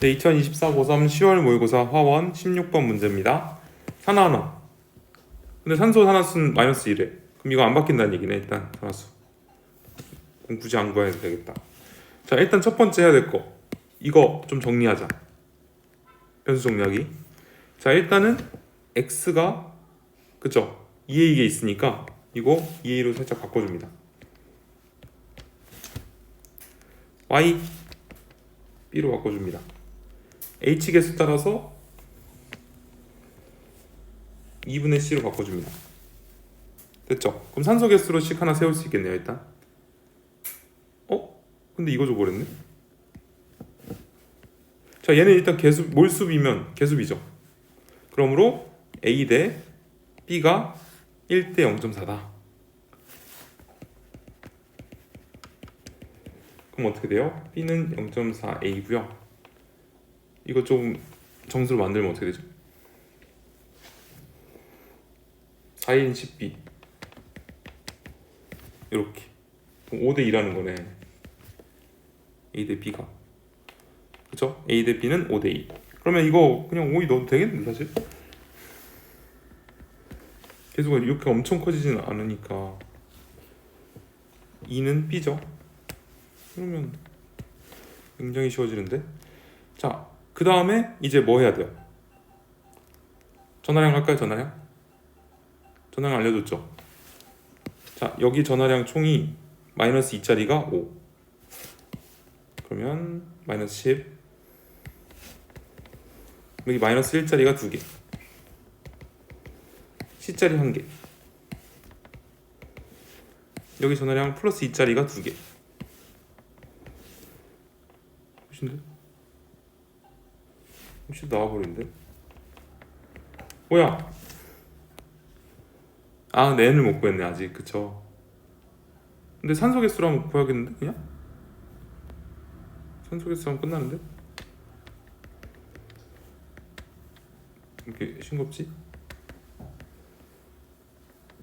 네, 2024 고3 10월 모의고사 화원 16번 문제입니다. 산화 하나. 근데 산소 산화수는 마이너스 1에. 그럼 이거 안 바뀐다는 얘기네, 일단 산화수. 굳이 안 구해도 되겠다. 자, 일단 첫 번째 해야 될 거. 이거 좀 정리하자. 변수 정리하기. 자, 일단은 x가 그쵸? 2에 이게 있으니까 이거 2a로 살짝 바꿔줍니다. y b로 바꿔줍니다. H 개수 따라서 2분의 c로 바꿔줍니다. 됐죠? 그럼 산소 개수로씩 하나 세울 수 있겠네요, 일단. 어? 근데 이거 줘버렸네? 자, 얘는 일단 개수, 몰수비면 개수비죠. 그러므로 a 대 b가 1대 0.4다. 그럼 어떻게 돼요? b는 0.4a고요. 이거 좀 정수로 만들면 어떻게 되죠? 4인 10b 이렇게. 5대 2라는 거네. A 대 b가. 그쵸? a 대 b는 5대 2 그러면 이거 그냥 5이 넣어도 되겠는데 사실? 개수가 이렇게 엄청 커지지는 않으니까. 2는 b죠? 그러면 굉장히 쉬워지는데? 자 그 다음에 이제 뭐 해야 돼요? 전화량 할까요? 전화량? 전화량 알려줬죠? 자 여기 전화량 총이 마이너스 2짜리가 5 그러면 마이너스 10 여기 마이너스 1짜리가 2개. C짜리 1개. 여기 전화량 플러스 2짜리가 2개. 훨씬 훨씬 나와버린데 뭐야 아 n을 못 구했네 아직 그쵸 근데 산소 개수로 한번 구해야겠는데 그냥? 산소 개수 하면 끝나는데? 이렇게 싱겁지?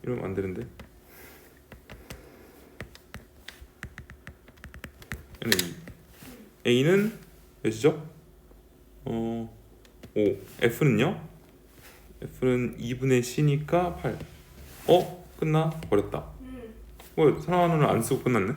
이러면 안 되는데 N은 2 A는 몇이죠? 어, 5 F는요? F는 2분의 C니까 8 어? 끝나? 버렸다 뭐 사랑하는 안 쓰고 끝났네